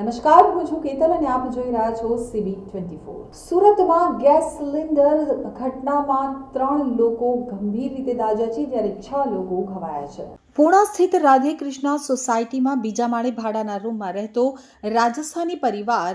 નમસ્કાર, હું છું કેતલ અને આપ જોઈ રહ્યા છો સીબી ટ્વેન્ટી ફોર. સુરતમાં ગેસ સિલિન્ડર ઘટનામાં ત્રણ લોકો ગંભીર રીતે દાજ્યા છે, જ્યારે છ લોકો ઘવાયા છે. પૂણા સ્થિત રાધે કૃષ્ણ સોસાયટીમાં બીજા માળે ભાડાના રૂમમાં રહેતો રાજસ્થાની પરિવાર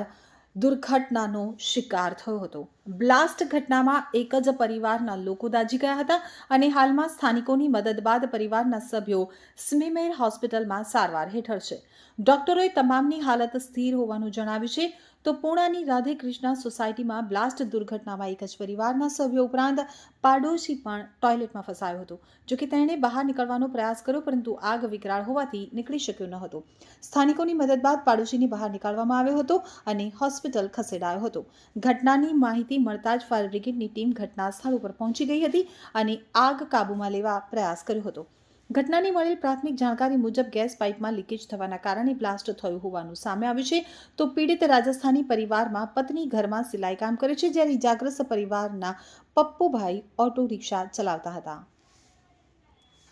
દુર્ઘટનાનો શિકાર થયો હતો. બ્લાસ્ટ ઘટનામાં એક જ પરિવારના લોકો દાજી ગયા હતા અને હાલમાં સ્થાનિકોની મદદ બાદ પરિવારના સભ્યો સ્મીમેર હોસ્પિટલમાં સારવાર હેઠળ છે. ડોક્ટરોએ તમામની હાલત સ્થિર હોવાનું જણાવ્યું છે. તો પૂણાની રાધે કૃષ્ણા સોસાયટીમાં બ્લાસ્ટ દુર્ઘટનામાં એક જ પરિવારના સભ્યો ઉપરાંત પાડોશી પણ ટોયલેટમાં ફસાયો હતો જોકે તેણે બહાર નીકળવાનો પ્રયાસ કર્યો પરંતુ આગ વિકરાળ હોવાથી નીકળી શક્યો ન હતો. સ્થાનિકોની મદદ બાદ પાડોશીને બહાર નીકાળવામાં આવ્યો હતો અને હોસ્પિટલ ખસેડાયો હતો. ઘટનાની માહિતી મળતા જ ફાયર બ્રિગેડની ટીમ ઘટના સ્થળ ઉપર પહોંચી ગઈ હતી અને આગ કાબૂમાં લેવા પ્રયાસ કર્યો હતો. ઘટનાની મળેલ પ્રાથમિક જાણકારી મુજબ ગેસ પાઇપમાં લીકેજ થવાના કારણે બ્લાસ્ટ થયું હોવાનું સામે આવ્યું છે તો પીડિત રાજસ્થાની પરિવારમાં પત્ની ઘરમાં સિલાઈ કામ કરે છે જ્યારે ઇજાગ્રસ્ત પરિવારના પપ્પુભાઈ ઓટો રિક્ષા ચલાવતા હતા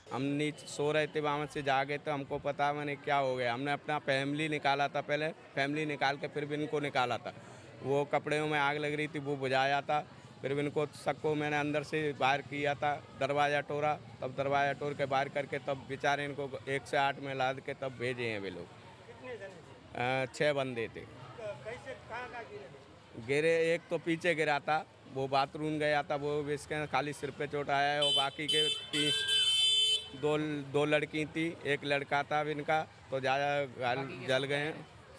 हम नीचे सो रहे थे वहाँ से जागे तो हमको पता मैंने क्या हो गया हमने अपना फैमिली निकाला था पहले फैमिली निकाल के फिर भी इनको निकाला था वो कपड़ों में आग लग रही थी वो बुझाया था फिर भी इनको सबको मैंने अंदर से बाहर किया था दरवाज़ा टोरा तब दरवाज़ा टोर के बाहर करके तब बेचारे इनको एक से आठ में लाद के तब भेजे हैं वे लोग। छः बंदे थे। गिरे एक तो पीछे गिरा था वो बाथरूम गया था वो इसके खाली सिर पे चोट आया है और बाकी के ती, दो दो लड़की थी एक लड़का था इनका तो ज़्यादा जल गए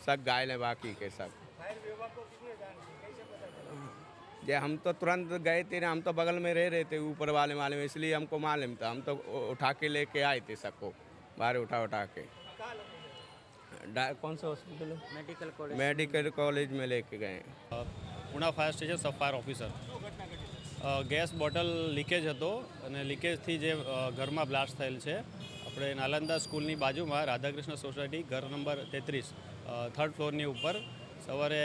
सब घायल हैं बाकी के सब। जे हम तो तुरंत गए थे ना हम तो बगल में रह रहे थे ऊपर वाले माले में इसलिए हमको मालूम था हम तो उठा के लेके आए थे सबको बाहर उठा उठा के डा- कौन सा हॉस्पिटल है मेडिकल कॉलेज मेडिकल कॉलेज में लेके गए Puna fire station sub fire officer અ, ગેસ બોટલ લીકેજ હતો અને લીકેજથી જે અ, ઘરમાં બ્લાસ્ટ થયેલ છે આપણે નાલંદા સ્કૂલની બાજુમાં રાધાકૃષ્ણ સોસાયટી ઘર નંબર તેત્રીસ થર્ડ ફ્લોરની ઉપર સવારે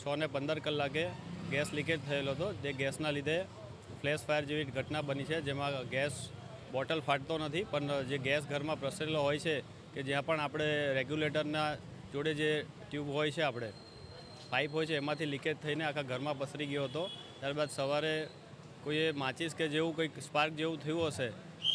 છ ને પંદર કલાકે ગેસ લીકેજ થયેલો હતો, જે ગેસના લીધે ફ્લેશ ફાયર જેવી ઘટના બની છે, જેમાં ગેસ બોટલ ફાટતો નથી, પણ જે ગેસ ઘરમાં પ્રસરેલો હોય છે, કે જ્યાં પણ આપણે રેગ્યુલેટરના જોડે જે ટ્યુબ હોય છે આપણે, પાઇપ હોય છે, એમાંથી લીકેજ થઈને આખા ઘરમાં પસરી ગયો હતો. ત્યારબાદ સવારે કોઈએ માચીસ કે જેવું કંઈક સ્પાર્ક જેવું થયું હશે,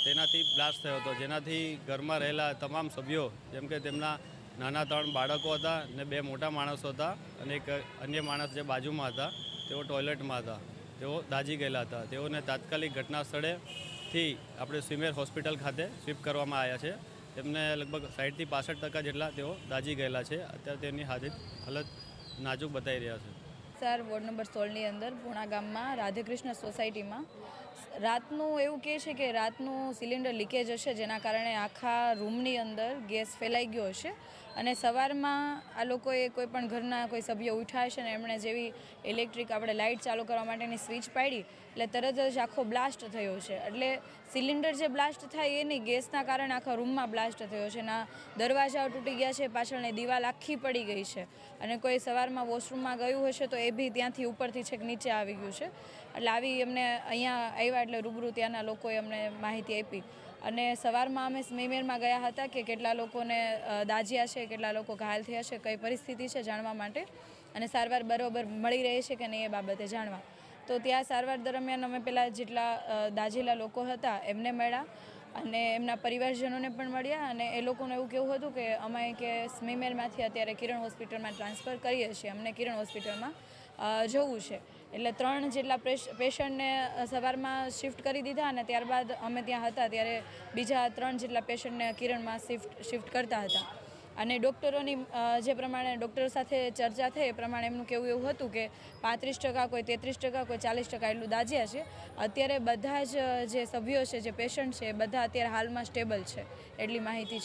તેનાથી બ્લાસ્ટ થયો હતો. જેનાથી ઘરમાં રહેલા તમામ સભ્યો, જેમ કે તેમના નાના ત્રણ બાળકો હતા ને બે મોટા માણસો હતા અને એક અન્ય માણસ જે બાજુમાં હતા, તેઓ ટોયલેટમાં હતા. તેઓ દાઝી ગયેલા હતા. તેઓને તાત્કાલિક ઘટના સ્થળેથી આપણે સ્વિમેર હોસ્પિટલ ખાતે શિફ્ટ કરવામાં આવ્યા છે. તેમને લગભગ સાઠથી પાસઠ ટકા જેટલા તેઓ દાઝી ગયેલા છે. અત્યારે તેમની હાજર હાલત નાજુક બતાવી રહ્યા છે. સર, વોર્ડ નંબર સોળની અંદર પૂણા ગામમાં રાધેકૃષ્ણ સોસાયટીમાં રાતનું એવું કહે છે કે રાતનું સિલિન્ડર લીકેજ હશે, જેના કારણે આખા રૂમની અંદર ગેસ ફેલાઈ ગયો હશે. અને સવારમાં આ લોકોએ કોઈ પણ ઘરના કોઈ સભ્ય ઉઠ્યા હશે ને એમણે જેવી ઇલેક્ટ્રિક આપણે લાઇટ ચાલુ કરવા માટેની સ્વિચ પાડી, એટલે તરત જ આખો બ્લાસ્ટ થયો છે. એટલે સિલિન્ડર જે બ્લાસ્ટ થાય એ નહીં ગેસના કારણે આખા રૂમમાં બ્લાસ્ટ થયો છે. ના દરવાજાઓ તૂટી ગયા છે, પાછળની દિવાલ આખી પડી ગઈ છે. અને કોઈ સવારમાં વોશરૂમમાં ગયું હશે તો એ બી ત્યાંથી ઉપરથી છેક નીચે આવી ગયું છે. એટલે આવી એમને અહીંયા આવ્યા એટલે રૂબરૂ ત્યાંના લોકોએ અમને માહિતી આપી. અને સવારમાં અમે સ્મીમેરમાં ગયા હતા કે કેટલા લોકોને દાજ્યા છે, કેટલા લોકો ઘાયલ થયા છે, કઈ પરિસ્થિતિ છે જાણવા માટે. અને સારવાર બરોબર મળી રહી છે કે નહીં એ બાબતે જાણવા. તો ત્યાં સારવાર દરમિયાન અમે પેલા જેટલા દાજેલા લોકો હતા એમને મળ્યા અને એમના પરિવારજનોને પણ મળ્યા અને એ લોકોનું એવું કેવું હતું કે અમે કે સ્મીમેરમાંથી અત્યારે કિરણ હોસ્પિટલમાં ટ્રાન્સફર કરીએ છીએ. અમને કિરણ હોસ્પિટલમાં જવું છે. એટલે ત્રણ જેટલા પેશન્ટને સવારમાં શિફ્ટ કરી દીધા અને ત્યારબાદ અમે ત્યાં હતા ત્યારે બીજા ત્રણ જેટલા પેશન્ટને કિરણમાં શિફ્ટ શિફ્ટ કરતા હતા. અને ડૉક્ટરોની જે પ્રમાણે ડૉક્ટર સાથે ચર્ચા થઈ એ પ્રમાણે એમનું કેવું એવું હતું કે પાંત્રીસ ટકા કોઈ તેત્રીસ ટકા કોઈ ચાલીસ ટકા એટલું દાજ્યા છે. અત્યારે બધા જ જે સભ્યો છે, જે પેશન્ટ છે બધા અત્યારે હાલમાં સ્ટેબલ છે એટલી માહિતી